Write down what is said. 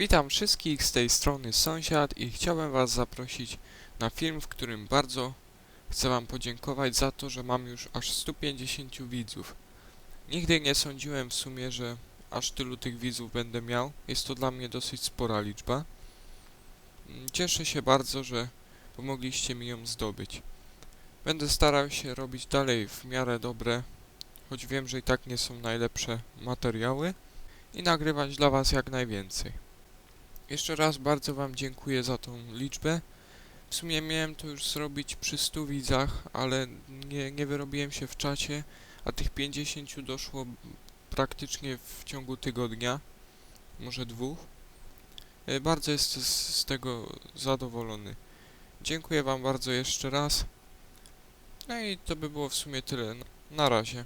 Witam wszystkich z tej strony sąsiad i chciałem was zaprosić na film, w którym bardzo chcę wam podziękować za to, że mam już aż 150 widzów. Nigdy nie sądziłem w sumie, że aż tylu tych widzów będę miał. Jest to dla mnie dosyć spora liczba. Mm, Cieszę się bardzo, że pomogliście mi ją zdobyć. Będę starał się robić dalej w miarę dobre, choć wiem, że i tak nie są najlepsze materiały i nagrywać dla was jak najwięcej. Jeszcze raz bardzo Wam dziękuję za tą liczbę. W sumie miałem to już zrobić przy 100 widzach, ale nie, nie wyrobiłem się w czacie, a tych 50 doszło praktycznie w ciągu tygodnia, może dwóch. E, Bardzo jestem z, z tego zadowolony. Dziękuję Wam bardzo jeszcze raz. No i to by było w sumie tyle. Na razie.